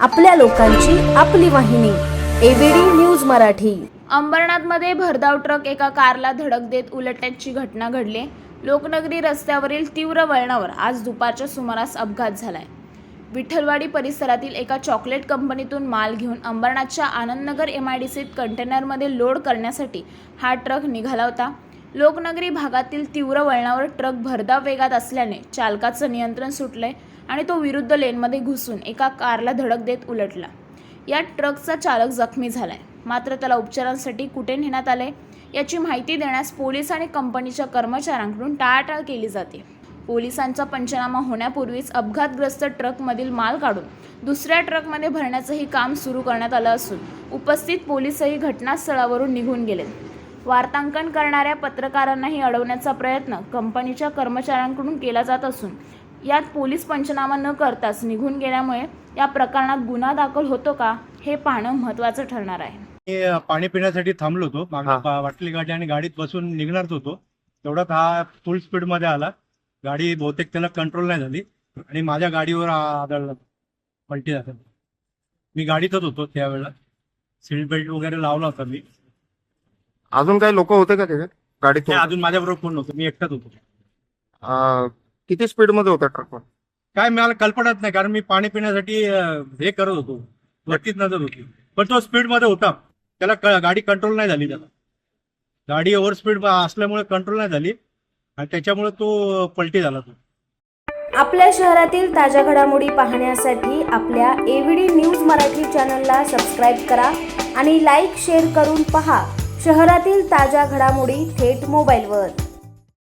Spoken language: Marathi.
आपल्या लोकांची आपली वाहिनी एबीडी न्यूज मराठी. अंबरनाथमध्ये भरधाव ट्रक एका कारला धडक देत उलटण्याची घटना घडली. लोकनगरी रस्त्यावरील तीव्र वळणावर आज दुपारच्या सुमारास अपघात झालाय. विठ्ठलवाडी परिसरातील एका चॉकलेट कंपनीतून माल घेऊन अंबरनाथच्या आनंदनगर एम आय डी सीत कंटेनरमध्ये लोड करण्यासाठी हा ट्रक निघाला होता. लोकनगरी भागातील तीव्र वळणावर ट्रक भरधाव वेगात असल्याने चालकाचं नियंत्रण सुटलंय. आणि तो विरुद्ध लेनमध्ये घुसून एका कारला धडक देत उलटला. या ट्रकचा चालक जखमी झालाय. मात्र त्याला उपचारांसाठी कुठे नेण्यात आले याची माहिती देण्यास पोलीस आणि कंपनीच्या कर्मचाऱ्यांकडून टाळाटाळ केली जाते. पोलिसांचा पंचनामा होण्यापूर्वीच अपघातग्रस्त ट्रकमधील माल काढून दुसऱ्या ट्रकमध्ये भरण्याचंही काम सुरू करण्यात आलं असून उपस्थित पोलीसही घटनास्थळावरून निघून गेलेत वार्तांकन करणाऱ्या पत्रकारांनाही अडवण्याचा प्रयत्न कंपनीच्या कर्मचाऱ्यांकडून केला जात असून यात पोलीस पंचनामा न करताच निघून गेल्यामुळे या प्रकरणात गुन्हा दाखल होतो का हे पाहणं महत्त्वाचं ठरणार आहे. मी पाणी पिण्यासाठी थांबलो होतो. मागे वाटली गाडी आणि गाडीत बसून निघणारच होतो. तेवढ्यात हा फुल स्पीडमध्ये आला. गाडी बहुतेक त्याला कंट्रोल नाही झाली. आणि माझ्या गाडीवर आ- आदळला पलटी झाली. मी गाडीतच होतो त्यावेळेला. सीट बेल्ट वगैरे लावला होता मी. अजून काही लोक होते का त्याच्यात? गाडीत ते अजून माझ्याबरोबर कोण नव्हतं. मी एकटाच होतो. अं, किती स्पीडमध्ये होता ट्रक? काय मला कल्पनाच नाही कारण मी पाणी पिण्यासाठी अं, हे करत होतो. वरतीच नजर होती. पण तो स्पीडमध्ये होता. त्याला क- गाडी कंट्रोल नाही झाली त्याला. गाडी ओव्हर स्पीड असल्यामुळे कंट्रोल नाही झाली. आणि त्याच्यामुळे तो पलटी झाला तो. आपल्या शहरातील ताज्या घडामोडी पाहण्यासाठी आपल्या एबीडी न्यूज मराठी चॅनलला सबस्क्राईब करा आणि लाईक शेअर करून पहा शहरातील ताज्या घडामोडी थेट मोबाईलवर